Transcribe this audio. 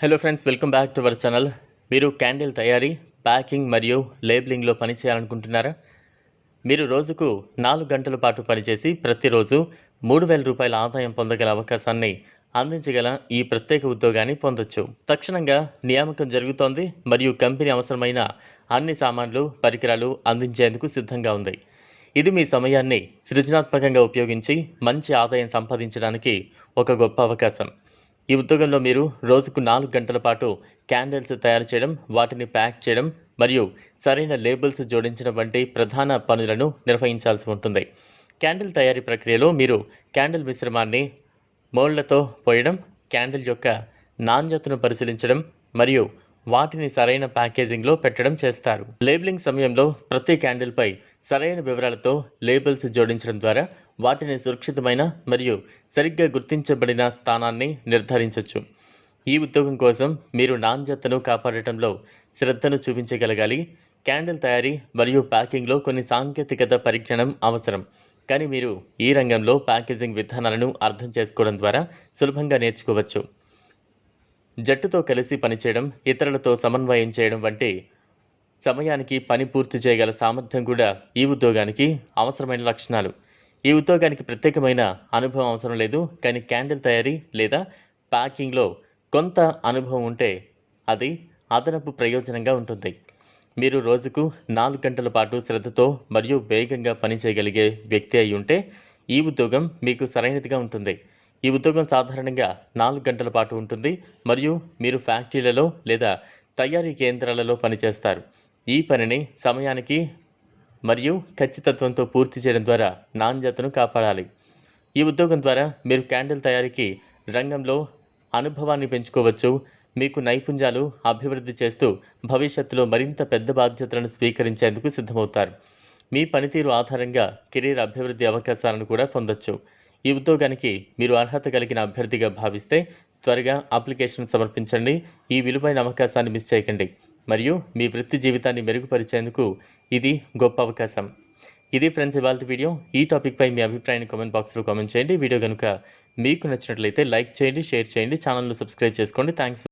Hello friends welcome back to our channel మీరు candle తయారీ packing మరియు లేబులింగ్లో పని చేయాలనుకుంటున్నారా? మీరు రోజుకు నాలుగు గంటల పాటు పనిచేసి ప్రతిరోజు మూడు వేల రూపాయల ఆదాయం పొందగల అవకాశాన్ని అందించగల ఈ ప్రత్యేక ఉద్యోగాన్ని పొందొచ్చు. తక్షణంగా నియామకం జరుగుతోంది మరియు కంపెనీ అవసరమైన అన్ని సామాన్లు పరికరాలు అందించేందుకు సిద్ధంగా ఉంది. ఇది మీ సమయాన్ని సృజనాత్మకంగా ఉపయోగించి మంచి ఆదాయం సంపాదించడానికి ఒక గొప్ప అవకాశం. ఈ ఉద్యోగంలో మీరు రోజుకు నాలుగు గంటల పాటు క్యాండిల్స్ తయారు చేయడం వాటిని ప్యాక్ చేయడం మరియు సరైన లేబుల్స్ జోడించడం వంటి ప్రధాన పనులను నిర్వహించాల్సి ఉంటుంది. క్యాండిల్ తయారీ ప్రక్రియలో మీరు క్యాండిల్ మిశ్రమాన్ని మోళ్ళతో పోయడం క్యాండిల్ యొక్క నాణ్యతను పరిశీలించడం మరియు వాటిని సరైన ప్యాకేజింగ్లో పెట్టడం చేస్తారు. లేబులింగ్ సమయంలో ప్రతి క్యాండిల్పై సరైన వివరాలతో లేబుల్స్ జోడించడం ద్వారా వాటిని సురక్షితమైన మరియు సరిగ్గా గుర్తించబడిన స్థానాన్ని నిర్ధారించవచ్చు ఈ ఉద్యోగం కోసం మీరు నాణ్యతను కాపాడటంలో శ్రద్ధను చూపించగలగాలి. క్యాండిల్ తయారీ మరియు ప్యాకింగ్లో కొన్ని సాంకేతికత పరిజ్ఞానం అవసరం. కానీ మీరు ఈ రంగంలో ప్యాకేజింగ్ విధానాలను అర్థం చేసుకోవడం ద్వారా సులభంగా నేర్చుకోవచ్చు. జట్టుతో కలిసి పనిచేయడం ఇతరులతో సమన్వయం చేయడం వంటి సమయానికి పని పూర్తి చేయగల సామర్థ్యం కూడా ఈ ఉద్యోగానికి అవసరమైన లక్షణాలు. ఈ ఉద్యోగానికి ప్రత్యేకమైన అనుభవం అవసరం లేదు కానీ క్యాండిల్ తయారీ లేదా ప్యాకింగ్లో కొంత అనుభవం ఉంటే అది అదనపు ప్రయోజనంగా ఉంటుంది. మీరు రోజుకు నాలుగు గంటల పాటు శ్రద్ధతో మరియు వేగంగా పని చేయగలిగే వ్యక్తి అయి ఉంటే ఈ ఉద్యోగం మీకు సరైనదిగా ఉంటుంది. ఈ ఉద్యోగం సాధారణంగా నాలుగు గంటల పాటు ఉంటుంది. మరియు మీరు ఫ్యాక్టరీలలో లేదా తయారీ కేంద్రాలలో పనిచేస్తారు. ఈ పనిని సమయానికి మరియు ఖచ్చితత్వంతో పూర్తి చేయడం ద్వారా నాణ్యతను కాపాడాలి. ఈ ఉద్యోగం ద్వారా మీరు క్యాండిల్ తయారీకి రంగంలో అనుభవాన్ని పెంచుకోవచ్చు. మీకు నైపుణ్యాలు అభివృద్ధి చేస్తూ భవిష్యత్తులో మరింత పెద్ద బాధ్యతలను స్వీకరించేందుకు సిద్ధమవుతారు. మీ పనితీరు ఆధారంగా కెరీర్ అభివృద్ధి అవకాశాలను కూడా పొందొచ్చు. ఈ ఉద్యోగానికి మీరు అర్హత కలిగిన అభ్యర్థిగా భావిస్తే త్వరగా అప్లికేషన్ సమర్పించండి. ఈ విలువైన అవకాశాన్ని మిస్ చేయకండి. మరియు మీ వృత్తి జీవితాన్ని మెరుగుపరిచేందుకు ఇది గొప్ప అవకాశం. ఇది ఫ్రెండ్స్ ఇవాళ వీడియో. ఈ టాపిక్పై మీ అభిప్రాయాన్ని కామెంట్ బాక్స్లో కామెంట్ చేయండి. వీడియో కనుక మీకు నచ్చినట్లయితే లైక్ చేయండి షేర్ చేయండి. ఛానల్ను సబ్స్క్రైబ్ చేసుకోండి. థ్యాంక్స్